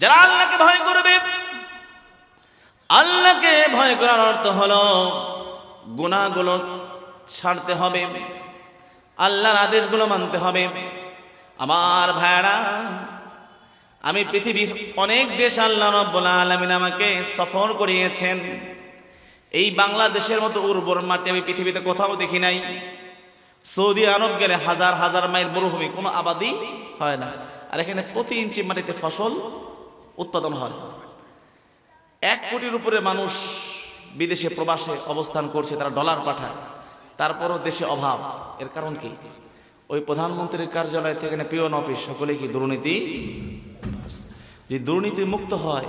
যারা আল্লাহকে ভয় করবে, আল্লাহকে ভয় করার অর্থ হলো গুণাগুলো ছাড়তে হবে, আল্লাহর আদেশগুলো মানতে হবে। আমার ভাইরা আমি পৃথিবীর অনেক দেশ আল্লাহ রব্বুল আলমিন আমাকে সফর করিয়েছেন। এই বাংলাদেশের মতো উর্বর মাটি আমি পৃথিবীতে কোথাও দেখি নাই। সৌদি আরব গেলে হাজার হাজার মাইল মরুভূমি, কোনো আবাদি হয় না। আর এখানে প্রতি ইঞ্চি মাটিতে ফসল উৎপাদন হয়। এক কোটির উপরে মানুষ বিদেশে প্রবাসে অবস্থান করছে, তারা ডলার পাঠায়। তারপরও দেশে অভাব। এর কারণ কি? ওই প্রধানমন্ত্রীর কার্যালয় থেকে পিওন অফিস, সকলে কি দুর্নীতি? যদি দুর্নীতি মুক্ত হয়,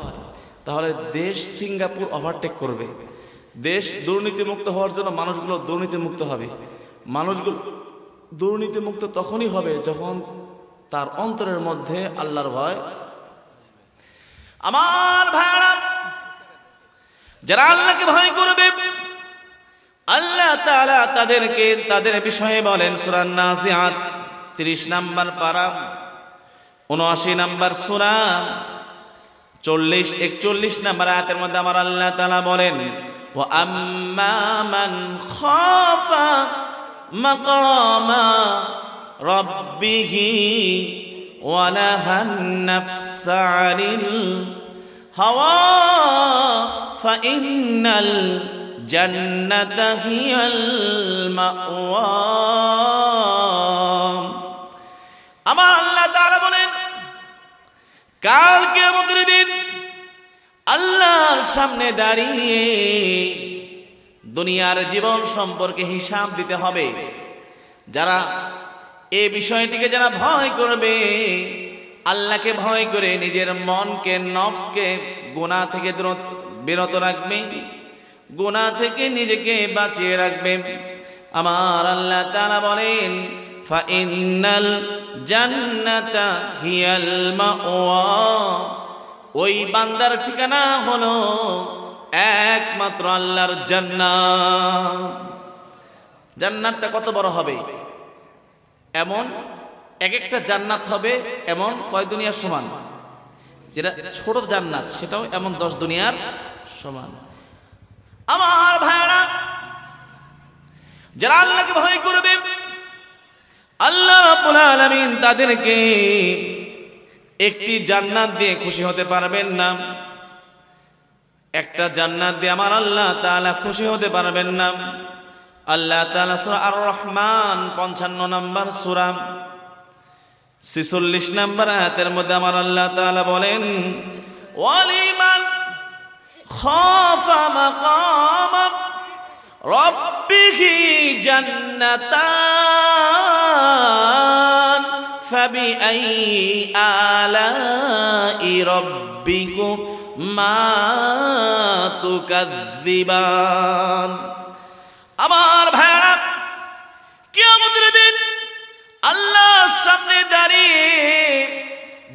তাহলে দেশ সিঙ্গাপুর ওভারটেক করবে। দেশ দুর্নীতি মুক্ত হওয়ার জন্য মানুষগুলো দুর্নীতি মুক্ত হবে। মানুষগুলো দুর্নীতি মুক্ত তখনই হবে যখন তার অন্তরের মধ্যে আল্লাহর ভয় আমার ভাড়া। যারা আল্লাহকে ভয় করবে, আল্লাহ তাআলা তাদেরকে তাদের বিষয়ে বলেন, সূরা নাজিআত 30 নাম্বার পারা 79 নাম্বার সূরা 40 41 নাম্বার আয়াতের মধ্যে আমার আল্লাহ তাআলা বলেন, ওয়া আম্মা মান খাফা মাকামা রাব্বিহি ওয়া নাহান নাফসা আনিল হাওয়া فإن الجنة هي المأوى আমার আল্লাহ তাআলা বলেন কাল কিয়ামতের দিন আল্লাহর সামনে দাঁড়িয়ে দুনিয়ার জীবন সম্পর্কে হিসাব দিতে হবে যারা এই বিষয়টিকে যারা ভয় করবে, আল্লাহকে ভয় করে নিজের মনকে, নফসকে গোনা থেকে বিরত রাখবে গোনা থেকে নিজেকে বাঁচিয়ে রাখবে। আমার আল্লাহ তারা বলেন, ফাইনাল জান্নাতা হিয়াল মাওয়া। ওই বান্দার ঠিকানা হলো একমাত্র আল্লাহর জান্নাত। জান্নাতটা কত বড় হবে? এমন এক একটা জান্নাত হবে এমন কয় দুনিয়ার সমান? যেটা ছোট জান্নাত, সেটাও এমন দশ দুনিয়ার সমান। আমার ভাইরা যারা আল্লাহকে ভয় করবে, আল্লাহ রাব্বুল আলামিন তাদেরকে একটি জান্নাত দিয়ে খুশি হতে পারবেন না। একটা জান্নাত দিয়ে আমার আল্লাহ তাআলা খুশি হতে পারবেন না। আল্লাহ তালা সুরা আর রহমান পঞ্চান্ন নম্বর সুরাম ছিচল্লিশ নম্বর হাতের মধ্যে আমার আল্লাহ তালা বলেন, ওয়ালিমান খফা মাকাম রব্বিহি জান্নাতান ফাবিআই আলাই রব্বিকুমা তুকাজ্জিবান আমার ভাইরা কিয়ামতের দিন আল্লাহর সামনে দাঁড়িয়ে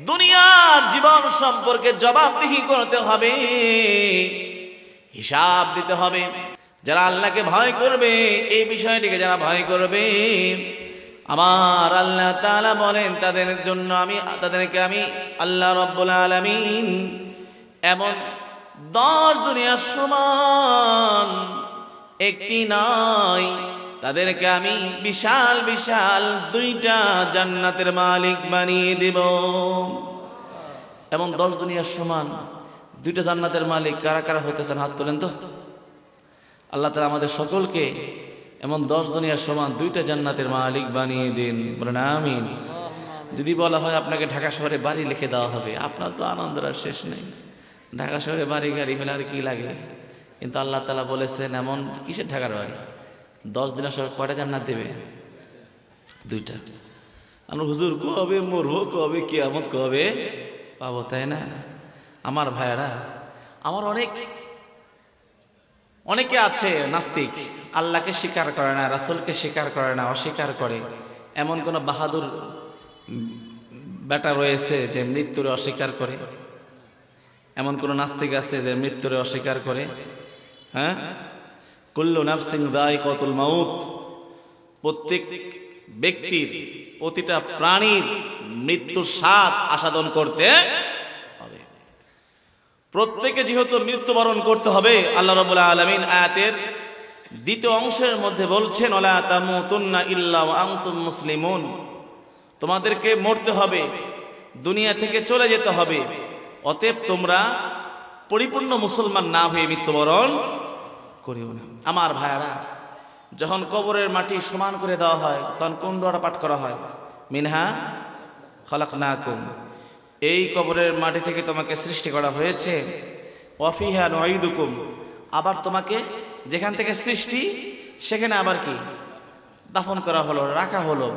দুনিয়ার জীবন সম্পর্কে জবাবদিহি করতে হবে, হিসাব দিতে হবে। যারা আল্লাহকে ভয় করবে, এই বিষয়টিকে যারা ভয় করবে, আমার আল্লাহ তালা বলেন, তাদের জন্য আমি, তাদেরকে আমি আল্লাহ রব্বুল আলামিন এমন দশ দুনিয়ার সমান একটি নয়। তাদেরকে আমি বিশাল বিশাল দুইটা জান্নাতের মালিক বানিয়ে দেব। এমন দশ দুনিয়ার সমান দুইটা জান্নাতের মালিক কারা কারা হইতেছেন হাত তোলেন তো? আল্লাহ তালা আমাদের সকলকে এমন দশ দুনিয়ার সমান দুইটা জান্নাতের মালিক বানিয়ে দিন। বলেন আমিন। যদি বলা হয় আপনাকে ঢাকা শহরে বাড়ি লিখে দেওয়া হবে, আপনার তো আনন্দের আর শেষ নেই। ঢাকা শহরে বাড়ি, গাড়ি হলে আর কি লাগে? কিন্তু আল্লাহ তালা বলেছেন, এমন কিসের ঢাকার বাড়ি? দশ দিনের সব কয়টা জান্নাত দেবে? দুইটা। আমরা হুজুর, কবে মরবো? কবে কিয়ামত? কবে পাবো? তাই না? আমার ভাইয়েরা, আমার অনেক, অনেকে আছে নাস্তিক, আল্লাহকে স্বীকার করে না, রাসুলকে স্বীকার করে না, অস্বীকার করে। এমন কোন বাহাদুর বেটা রয়েছে যে মৃত্যুরে অস্বীকার করে? এমন কোন নাস্তিক আছে যে মৃত্যুরে অস্বীকার করে? হ্যাঁ? কুল্লু নাফসিং দায় কতুল মাউত। প্রত্যেক ব্যক্তির, প্রতিটা প্রাণীর মৃত্যুর স্বাদ আসাদন করতে হবে। প্রত্যেকে যেহেতু মৃত্যুবরণ করতে হবে, আল্লাহ রবুল আলমিন আয়াতের দ্বিতীয় অংশের মধ্যে বলছেন ওলা তামুতুন্না ইল্লা ওয়া আনতুম মুসলিমুন। তোমাদেরকে মরতে হবে, দুনিয়া থেকে চলে যেতে হবে। অতএব তোমরা পরিপূর্ণ মুসলমান না হয়ে মৃত্যুবরণ করিও না। আমার ভাইয়ারা, যখন কবরের মাটি সমান করে দেওয়া হয়, তখন কোন দোয়াটা পাঠ করা হয়? মিনহা খলাক না কুম এই কবরের মাটি থেকে তোমাকে সৃষ্টি করা হয়েছে। অফিহা নয়দুকুম আবার তোমাকে যেখান থেকে সৃষ্টি, সেখানে আবার কি? দাফন করা হলো, রাখা হলো।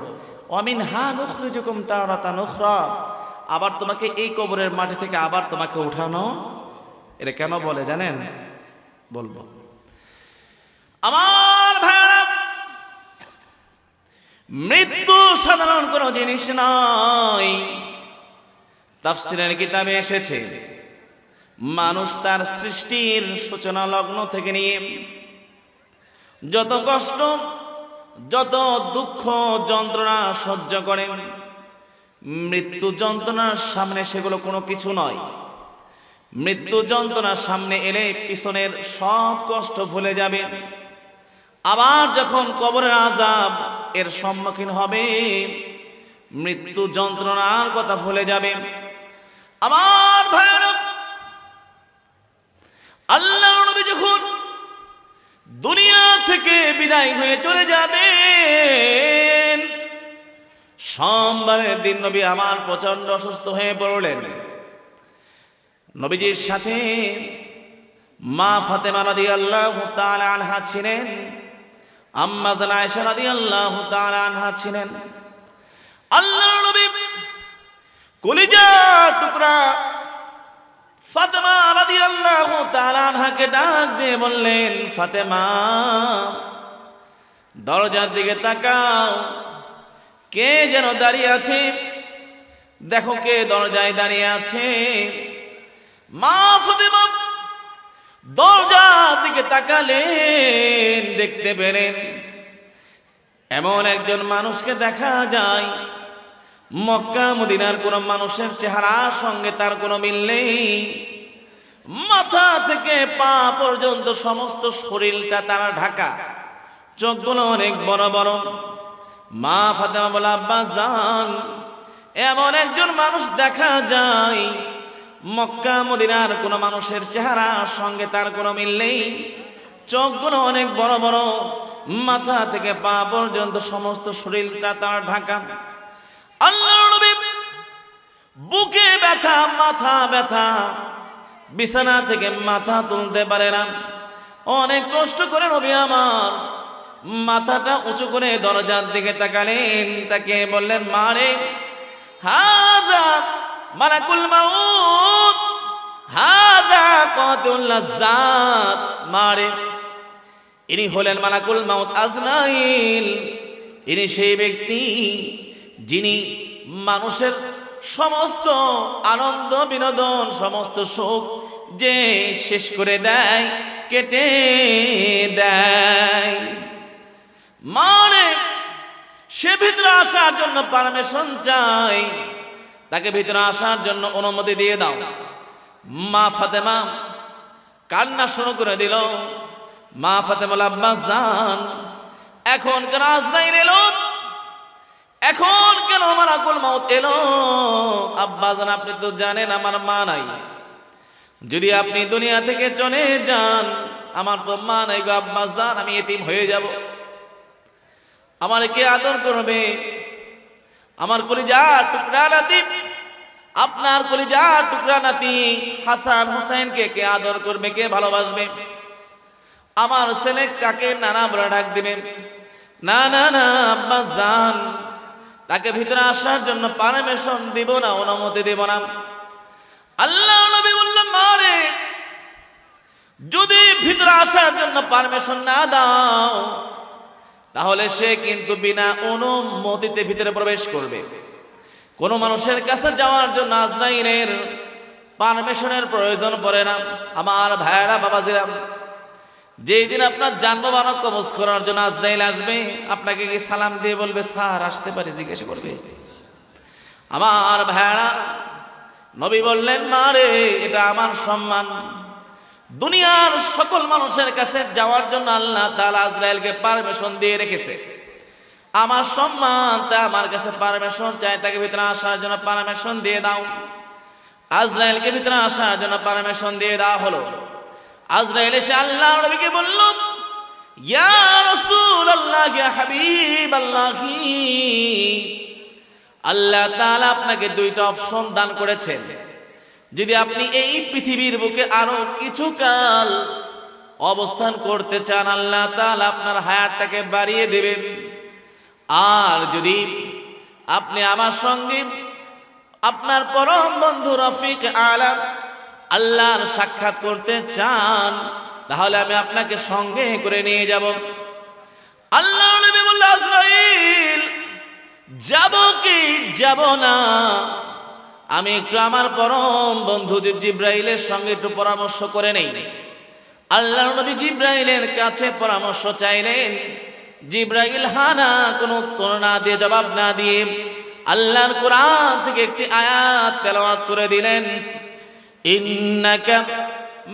অমিন হা নুখরিজুকুম তারাতা নুখরা আবার তোমাকে এই কবরের মাটি থেকে আবার তোমাকে উঠানো। এটা কেন বলে জানেন? বলব। আমার ভাইরা, মৃত্যু সাধারণ কোনো জিনিস নয়। তাফসিরের কিতাবে এসেছে, মানুষ তার সৃষ্টির সূচনা লগ্ন থেকে নিয়ে যত কষ্ট, যত দুঃখ, যন্ত্রণা সহ্য করে, মৃত্যু যন্ত্রণার সামনে সেগুলো কোনো কিছু নয়। মৃত্যু যন্ত্রণার সামনে এলে পিছনের সব কষ্ট ভুলে যাবে। আবার যখন কবরের আজাব এর সম্মুখীন হবে, মৃত্যু যন্ত্রণার কথা ভুলে যাবে। আমার ভয়ানক আল্লাহ নবী যখন দুনিয়া থেকে বিদায় হয়ে চলে যাবেন, সোমবারের দিন নবী আমার প্রচণ্ড অসুস্থ হয়ে পড়লেন। নবীজির সাথে মা ফাতেমা রাদি আল্লাহ আনহা ছিলেন। আম্মা জান আয়েশা রাদি আল্লাহ আনহা ছিলেন। আল্লাহ নবী কলিজা টুকরা ফাতেমা রাদি আল্লাহ আনহাকে ডাক দিয়ে বললেন, ফাতেমা, দরজার দিকে তাকাও। কে যেন দাঁড়িয়ে আছে? দেখো কে দরজায় দাঁড়িয়ে আছে। মা ফাতেমা দরজার দিকে তাকালেন, দেখতে পেলেন এমন একজন মানুষকে দেখা যায়। মক্কা, মদিনার কোন মানুষের চেহারার সঙ্গে তার কোনো মিল নেই। মাথা থেকে পা পর্যন্ত সমস্ত শরীরটা তারা ঢাকা। চোখগুলো অনেক বড় বড়। মা ফাতেমা বলে আব্বাস যান। এমন একজন মানুষ দেখা যায়। মক্কা মদিনার কোনো মানুষের চেহারার সঙ্গে তার কোনো মিল নেই। চোখগুলো অনেক বড় বড়, মাথা থেকে পা পর্যন্ত সমস্ত শরীরটা তার ঢাকা। আল্লাহ বুকে ব্যথা, মাথা ব্যথা, বিছানা থেকে মাথা তুলতে পারে না। অনেক কষ্ট করে নবী আমার মাথাটা উঁচু করে দরজার দিকে তাকালেন তাকে বললেন মারে হাদা মালাকুল মাউত। হাদা কাতুল লাজ্জাত। মারে। ইনি হলেন মালাকুল মাউত আজরাইল। ইনি সেই ব্যক্তি যিনি মানুষের সমস্ত আনন্দ, বিনোদন, সমস্ত সুখ যে শেষ করে দেয়, কেটে দেয়। মানে সে ভিতরে আসার জন্য পারমিশন চাই। তাকে ভিতরে আসার জন্য অনুমতি দিয়ে দাও। মা ফাতেমা কান্না শুরু করে দিল। মা ফাতেমা আব্বাস যান এখন কেন আজরাইল এলো? এখন কেন আমার আকুল মাউত এলো? আব্বা জান, আপনি তো জানেন আমার মা নাই। যদি আপনি দুনিয়া থেকে চলে যান, আমার তো মা নাই গো আব্বা জান, আমি এতিম হয়ে যাব। আমার কে আদর করবে? আমার কলিজা টুকরা নাতি, আপনার কলিজা টুকরা নাতি হাসান হুসাইনকে কে আদর করবে, কে ভালোবাসবে? আমার ছেলে কাকে নানা বলে ডাক দিবে? না না না, আব্বা জান, তাকে ভিতরে আসার জন্য পারমিশন দিব না, অনুমতি দিব না। আল্লাহ নবী বললেন, মারে, যদি ভিতরে আসার জন্য পারমিশন না দাও তাহলে সে কিন্তু বিনা অনুমতিতে ভিতরে প্রবেশ করবে। কোন মানুষের কাছে যাওয়ার জন্য আজরাইলের পারমিশনের প্রয়োজন পড়ে না। আমার ভাইয়েরা, বাবাজিরা, যেই দিন আপনার যানবাহন কবজ করার জন্য আজরাইল আসবে, আপনাকে কি সালাম দিয়ে বলবে, স্যার, আসতে পারে, জিজ্ঞেস করবে? আমার ভাইয়েরা, নবী বললেন মারে এটা আমার সম্মান। দুনিয়ার সকল মানুষের কাছে যাওয়ার জন্য আল্লাহ তাআলা আজরাইলকে পারমিশন দিয়ে রেখেছে। আমার সম্মান তা আমার কাছে পারমিশন চাই, তাকে ভিতরে আসার জন্য পারমিশন দিয়ে দাও। আজরাইলকে ভিতরে আসার জন্য পারমিশন দিয়ে দেওয়া হলো। আজরাইল এসে আল্লাহ নবীকে বলল, ইয়া রাসূলুল্লাহ ইয়া হাবিবাল্লাহ। আল্লাহ তাআলা আপনাকে দুইটা অপশন দান করেছেন। যদি আপনি এই পৃথিবীর বুকে আরও কিছু কাল অবস্থান করতে চান, আল্লাহ তাআলা আপনার হায়ারটাকে বাড়িয়ে দেবেন। আর যদি আপনি আমার সঙ্গে আপনার পরম বন্ধু রফিক আলাম আল্লাহর সাক্ষাৎ করতে চান, তাহলে আমি আপনাকে সঙ্গে করে নিয়ে যাব। আল্লাহ যাব কি? যাব না। আমি একটু আমার পরম বন্ধু জিব্রাইলের সঙ্গে একটু পরামর্শ করে নেই। আল্লাহ নবী জিব্রাইলের কাছে পরামর্শ চাইলেন, জিব্রাইল, হানা, কোনো উত্তর না দিয়ে, জবাব না দিয়ে আল্লাহর কোরআন থেকে একটি আয়াত তেলাওয়াত করে দিলেন, ইন্নাকা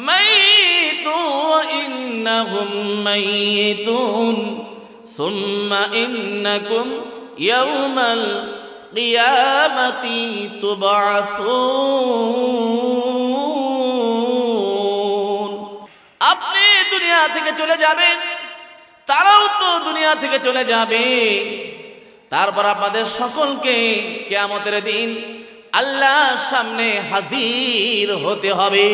মাইতু ওয়া ইন্নাহুম মাইতুন, সুম্মা ইন্নাকুম ইয়াউমাল কিয়ামাতি তুবআসুন আপনি দুনিয়া থেকে চলে যাবেন, তারাও তো দুনিয়া থেকে চলে যাবে। তারপর আপনাদের সকলকে কেয়ামতের দিন আল্লাহর সামনে হাজির হতে হবে।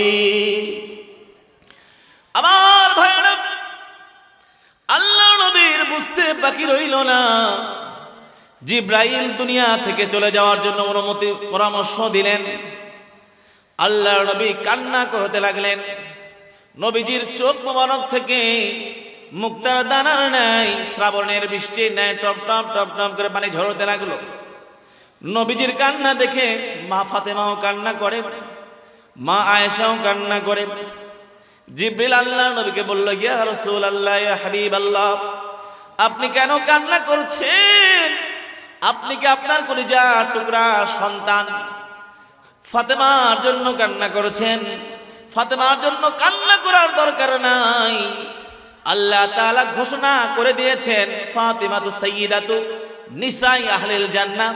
আমার ভাইরা আল্লাহ নবীর বুঝতে বাকি রইল না। জিব্রাইল দুনিয়া থেকে চলে যাওয়ার জন্য অনুমতি, পরামর্শ দিলেন। আল্লাহ নবী কান্না করতে লাগলেন। নবীজির চোখ মোবারক থেকে মুক্তার দানার ন্যায় শ্রাবণের বৃষ্টির ন্যায় টপ টপ টপ টপ করে পানি ঝরতে লাগল। নবীজির কান্না দেখে মা ফাতেমাও কান্না করে, মা আয়েশাও কান্না করে। জিব্রিল আল্লাহ নবীকে বলল, ইয়া রসুল আল্লাহ হাবিব আল্লাহ আপনি কেন কান্না করছেন? আপনি কি আপনার কলিজা টুকরা সন্তান? ফাতেমার জন্য কান্না করেছেন। ফাতেমার জন্য কান্না করার দরকার নাই। আল্লাহ তাআলা ঘোষণা করে দিয়েছেন, ফাতিমাতু সাইয়্যিদাতু নিসাই আহলিল জান্নাত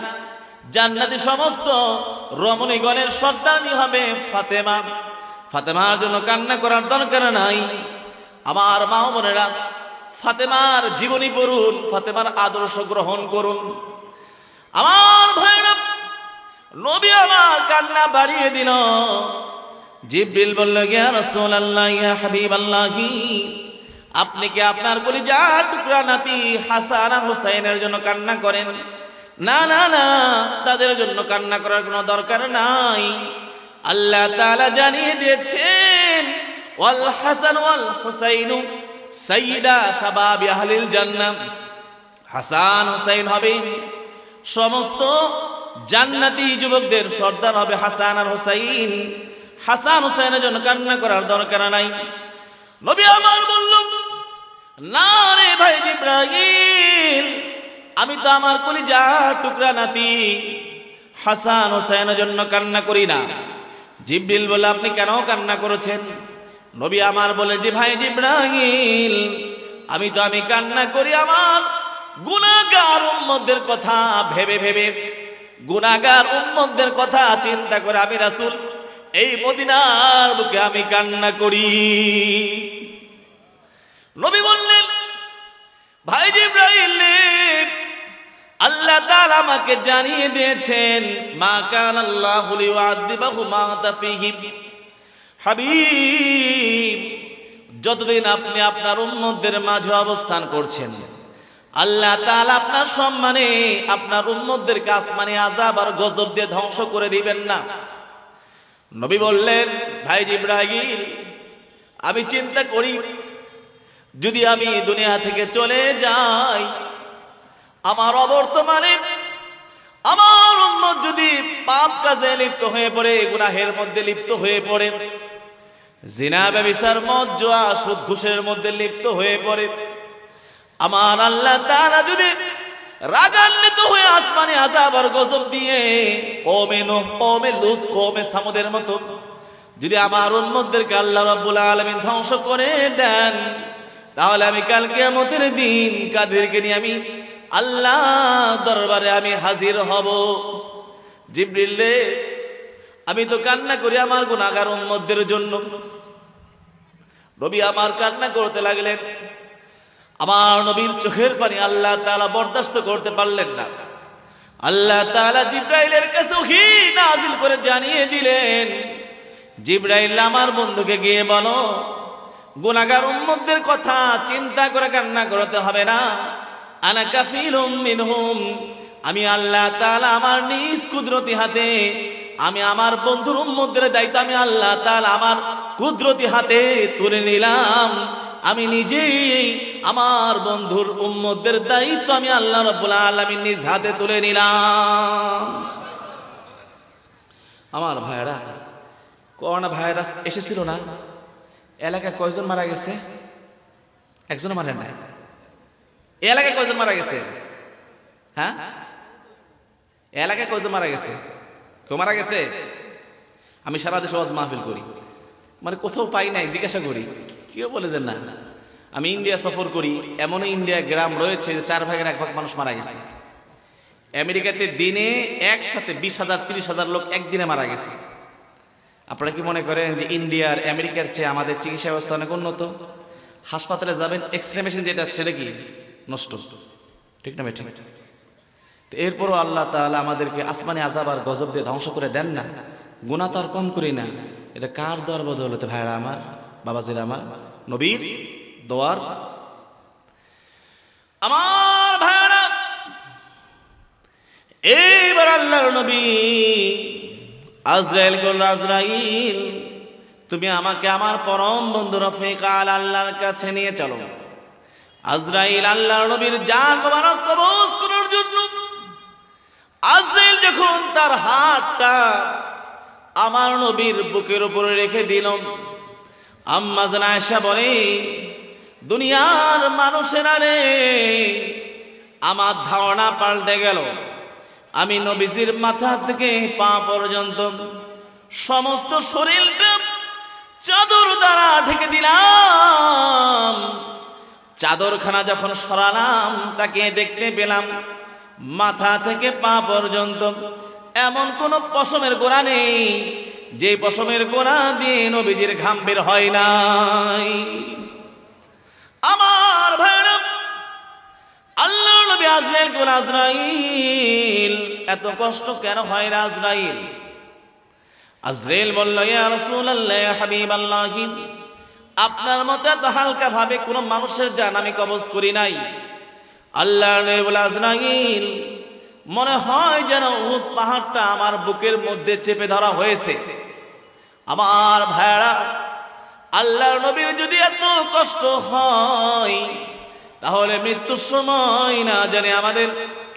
জান্নাতি সমস্ত রমণীগণের সর্দানি হবে ফাতেমা। ফাতেমার জন্য কান্না করার দরকার নাই। আমার মা বোনেরা, ফাতেমার জীবনী পড়ুন, ফাতেমার আদর্শ গ্রহণ করুন। আমার ভাইরা, নবী আমার কান্না বাড়িয়ে দিল। জিব্রিল বলল, ইয়া রাসূলুল্লাহ, ইয়া হাবিবাল্লাহি, আপনি কি আপনার কলিজা টুকরা নাতি হাসান আর হুসাইনের জন্য কান্না করেন? না না না, তাদের জন্য কান্না করার কোনো দরকার নাই। আল্লাহ তাআলা জানিয়ে দিয়েছেন, ওয়াল হাসান ওয়াল হুসাইনু সাইয়্যিদা শাবাবি আহলিল জান্নাহ। হাসান, হুসাইন হবে। সমস্ত জান্নাতি যুবকদের সর্দার হবে হাসান আর হুসাইন। হাসান হুসাইনের জন্য কান্না করার দরকার নাই। নবী আমার বলল না রে ভাই জিব্রাহিম আমি তো আমার কলিজা টুকরা নাতি। হাসান হুসাইনের জন্য কান্না করি না। জিব্রিল বলে আপনি কেন কান্না করেছেন? নবী আমার বলে যে ভাই জিব্রাহিম আমি তো আমি কান্না করি আমার গুনাগার উম্মদের কথা ভেবে ভেবে গুনাগার উম্মদের কথা চিন্তা করে আমি রাসুল, এই মদিনার বুকে আমি কান্না করি। নবী বললেন, ভাই জিব্রাইল, আল্লাহ তাআলা আমাকে জানিয়ে দিয়েছেন, মা কান আল্লাহু লিউআযিবাহু মা তাফিহিম হাবিব, যতদিন আপনি আপনার উম্মতদের মাঝে অবস্থান করছেন আল্লাহ তাআলা আপনার সম্মানে, আপনার উম্মতদেরকে আসমানে আযাব আর গজব দিয়ে ধ্বংস করে দিবেন না। নবী বললেন, ভাই ইব্রাহিম আমি চিন্তা করি, যদি আমি দুনিয়া থেকে চলে যাই, আমার অবর্তমানে আমার উম্মত যদি পাপ কাজে লিপ্ত হয়ে পড়ে, গুনাহের মধ্যে লিপ্ত হয়ে পড়ে, জিনা ব্যবিচার মদ সুদ, ঘুষের মধ্যে লিপ্ত হয়ে পড়ে আমার আল্লাহ তাআলা যদি রাগান্বিত হয়ে আসমানে আজাব আর গজব দিয়ে ওমে নোহ ওমে লুত ওমে সামুদের মতো যদি আমার উম্মতদেরকে আল্লাহ রাব্বুল আলামিন ধ্বংস করে দেন, তাহলে আমি কাল কিয়ামতের দিন কাদেরকে নিয়ে আমি আল্লাহ দরবারে আমি হাজির হব। জিবরিল রে, আমি তো কান্না করি আমার গুনাহগার উম্মতদের জন্য। নবী আমার কান্না করতে লাগলেন। আমার নবীর চোখের পানি আল্লাহ তাআলা বরদাস্ত করতে পারলেন না। আল্লাহ তাআলা জিব্রাইলের কাছে ওহী নাজিল করে জানিয়ে দিলেন, জিব্রাইল আমার বন্ধুকে গিয়ে বলো, গুনাহগার উম্মতদের কথা চিন্তা করে কান্না করতে হবে না। আনা কাফিলুম মিনহুম, আমি আল্লাহ তাআলা আমার নিজ কুদরতি হাতে, আমি আমার বন্ধুর উম্মতদের দায়িত্ব আমি আল্লাহ তাআলা আমার কুদরতি হাতে তুলে নিলাম। আমি নিজেই আমার বন্ধুর উম্মতদের দায়িত্ব আমি আল্লাহ রাব্বুল আলামিন নিজ হাতে তুলে নিলাম। আমার ভাইরা করোনা ভাইরাস এসেছিল না? এলাকায় কয়জন মারা গেছে? একজনও মারা নাই। এলাকায় কয়জন মারা গেছে? হ্যাঁ? এলাকায় কয়জন মারা গেছে? কেউ মারা গেছে? আমি সারা দেশে ওয়াজ মাহফিল করি। মানে কোথাও পাই নাই, জিজ্ঞাসা করি কেউ বলে যে না। আমি ইন্ডিয়া সফর করি এমন ইন্ডিয়া গ্রাম রয়েছে চার ভাগের এক ভাগ মানুষ মারা গেছে। আমেরিকাতে দিনে একসাথে বিশ হাজার, তিরিশ হাজার লোক একদিনে মারা গেছে। আপনারা কি মনে করেন যে ইন্ডিয়ার আমেরিকার চেয়ে আমাদের চিকিৎসা ব্যবস্থা অনেক উন্নত? হাসপাতালে যাবেন এক্স রে মেশিন যেটা, সেটা কি? নষ্ট। ঠিক না ঠিক। তো এরপরও আল্লাহ তাহলে আমাদেরকে আসমানে আজাব আর গজব দিয়ে ধ্বংস করে দেন না। গুণা তো আর কম করি না। এটা কার দর বদলতে ভাইরা আমার? বাবাজিরা আমার নবীর দোয়ার। আমার ভাইরা এইবার আল্লাহর নবী আজরাইল বলল আজরাইল, তুমি আমাকে আমার পরম বন্ধু রফিকাল আল্লাহর কাছে নিয়ে চলো। আজরাইল আল্লাহর নবীর জান মোবারক কবজ করার জন্য আজরাইল যখন তার হাতটা আমার নবীর বুকের উপরে রেখে দিল আম্মা বলে, দুনিয়ার মানুষেরা রে, আমার ধারণা পাল্টে গেল। আমি নবীজির মাথা থেকে পা পর্যন্ত সমস্ত শরীরটা চাদর দ্বারা ঢেকে দিলাম। চাদরখানা যখন সরালাম, তাকে দেখতে পেলাম মাথা থেকে পা পর্যন্ত এমন কোন পশমের গোড়া নেই যে পশমের গোড়া দিয়ে নবীজির ঘাম বের হয় নাই। আমার ভাইরা আল্লাহ নবী আজরাইল কোন আজরাইল? এত কষ্ট কেন হয় না আজরাইল? আজরাইল বলল, ইয়া রাসূলুল্লাহ, ইয়া হাবিবাল্লাহ, আপনার মতে এত হালকা ভাবে কোনো মানুষের জান আমি কবজ করি নাই। আল্লাহ নবী আজরাইল, মনে হয় যেন উহুদ পাহাড়টা আমার বুকের মধ্যে চেপে ধরা হয়েছে। আমার ভাইরা আল্লাহর নবীর যদি এত কষ্ট হয়, তাহলে মৃত্যুর সময় না জানি আমাদের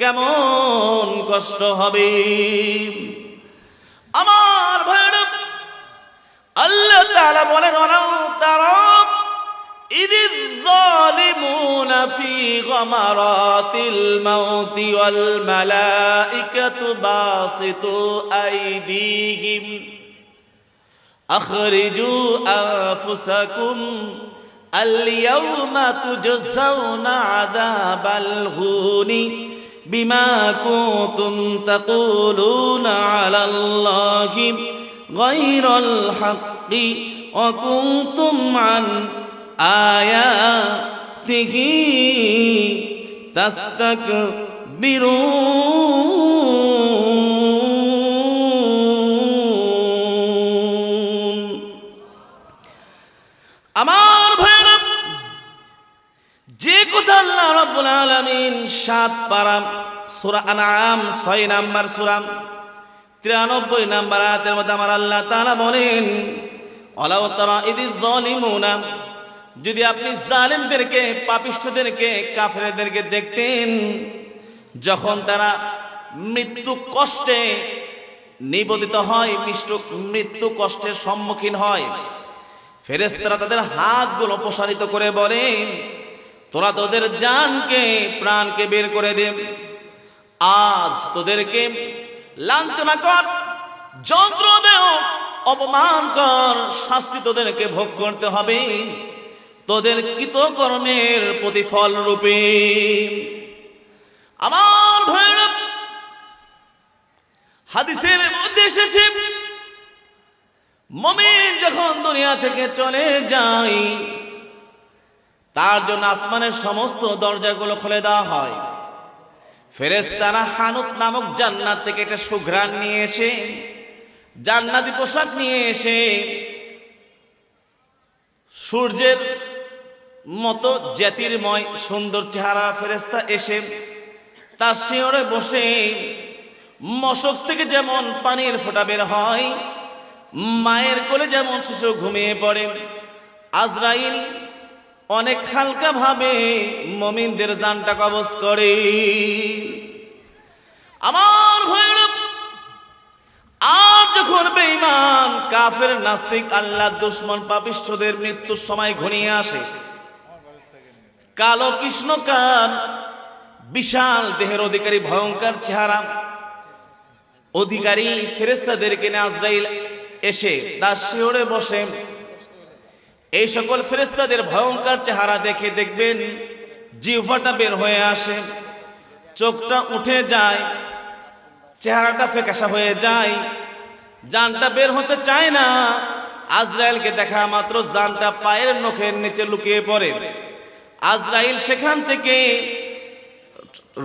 কেমন কষ্ট হবে? আমার ভাইরা আল্লাহ তারা বলেন ওরাও তারা ইদিল জালিমুনা ফি গামারাতিল মাউতি ওয়াল মালাইকাতু বাসিতু আইদিহিম। أخرجوا أنفسكم اليوم تجزون عذاب الهون بما كنتم تقولون على الله غير الحق وكنتم عن آياته تستكبرون আল্লাহ রাব্বুল আলামিন সাত পারা সূরা আনআম 6 নাম্বার সূরা 93 নাম্বার আয়াতের মধ্যে আমার আল্লাহ তাআলা বলেন ওয়ালাউ তারা ইদিজ যালিমুনা যদি আপনি জালিমদেরকে, পাপিষ্ঠদেরকে, কাফেরদেরকে দেখতেন, যখন তারা মৃত্যু কষ্টে নিবেদিত হয় মৃত্যু মৃত্যু কষ্টের সম্মুখীন হয় ফেরেস্তারা তাদের হাতগুলো প্রসারিত করে বলে তোরা তোদের জানকে, প্রাণকে বের করে দে। আজ তোদেরকে লাঞ্ছনা কর যন্ত্র দেহ অপমান কর, শাস্তি তোদেরকে ভোগ করতে হবে। তোদের কৃতকর্মের প্রতিফল রূপে। আমার ভৈরব হাদিসের মধ্যে এসেছে, মমিন যখন দুনিয়া থেকে চলে যায় তার জন্য আসমানের সমস্ত দরজাগুলো খুলে দেওয়া হয়। ফেরেস্তারা হানুত নামক জান্নাত থেকে একটা সুঘ্রাণ নিয়ে এসে, জান্নাতি পোশাক নিয়ে এসে, সূর্যের মতো জ্যোতির্ময় সুন্দর চেহারা ফেরেস্তা এসে তার শিওরে বসে মশক থেকে যেমন পানির ফোঁটা বের হয়, মায়ের কোলে যেমন শিশু ঘুমিয়ে পড়ে, আজরাইল অনেক হালকা ভাবে মমিনদের জানটা কবজ করে। আমার ভৈরব আর যখন বেঈমান, কাফের নাস্তিক আল্লাহ দুশ্মন পাপিষ্ঠদের মৃত্যুর সময় ঘনিয়ে আসে। কালো কৃষ্ণকার বিশাল দেহের অধিকারী, ভয়ঙ্কর চেহারা। অধিকারী ফেরেস্তাদেরকে নিয়ে আজরাইল এসে তার শিওরে বসে এই সকল ফেরেস্তাদের ভয়ঙ্কর চেহারা দেখে দেখবেন, জিহ্বাটা বের হয়ে আসে, চোখটা উঠে যায়, চেহারাটা ফেকাশা হয়ে যায়, জানটা বের হতে চায় না। আজরাইলকে দেখা মাত্র জানটা পায়ের নখের নিচে লুকিয়ে পড়ে। আজরাইল সেখান থেকে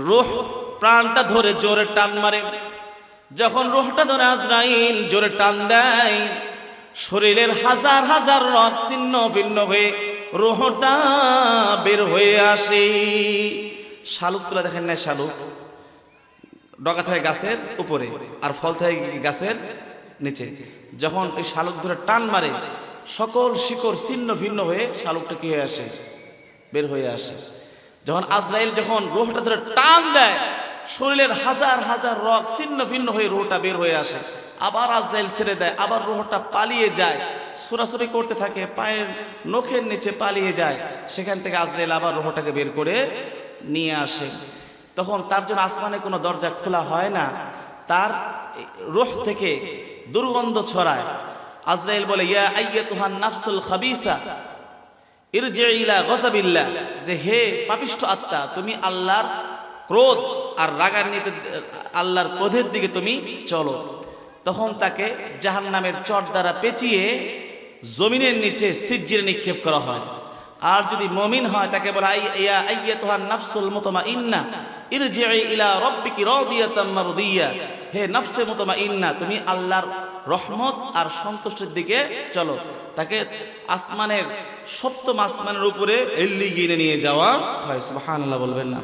রোহ প্রাণটা ধরে জোরে টান মারে। যখন রোহটা ধরে আজরাইল জোরে টান দেয় শরীরের হাজার হাজার রক ছিন্ন ভিন্ন হয়ে রোহটা বের হয়ে আসে। শালুক তুলা দেখেন না শালুক? ডগা থাকে গাছের উপরে আর ফল থাকে গাছের নিচে। যখন ওই শালুক ধরে টান মারে, সকল শিকড় ছিন্ন ভিন্ন হয়ে শালুকটা কি হয়ে আসে? বের হয়ে আসে। যখন আজরাইল যখন রোহটা ধরে টান দেয়, শরীরের হাজার হাজার রক ছিন্ন ভিন্ন হয়ে রোহটা বের হয়ে আসে। আবার আজরাইল ছেড়ে দেয়, আবার রোহটা পালিয়ে যায়। সুরাসুরি করতে থাকে, পায়ের নখের নিচে পালিয়ে যায়। সেখান থেকে আজরাইল আবার রোহটাকে বের করে নিয়ে আসে। তখন তার জন্য আসমানে কোনো দরজা খোলা হয় না। তার রোহ থেকে দুর্গন্ধ ছড়ায়। আজরাইল বলে, ইয়া আইয়া তুহান নাফসুল খাবিসা ইরজে ইলা গজাবিল্লা যে, হে পাপিষ্ঠ আত্মা, তুমি আল্লাহর ক্রোধ আর রাগান্বিত, আল্লাহর ক্রোধের দিকে তুমি চলো। তখন তাকে জাহান নামের চট দ্বারা পেঁচিয়ে জমিনের নিচে সিজ্জিরে নিক্ষেপ করা হয়। আর যদি মমিন হয়, তাকে বলা ইয়া আইয়া তোহার নাফসুল মুতমা ইন্না ইরজিই ইলা রাব্বিকি রাদিয়াতাম মারদিয়া। হে নফসে তুমি আল্লাহর রহমত আর সন্তুষ্টির দিকে চলো। তাকে আসমানের সপ্তম আসমানের উপরে এল্লি গিনে নিয়ে যাওয়া হয়। সুবহানাল্লাহ বলবেন না।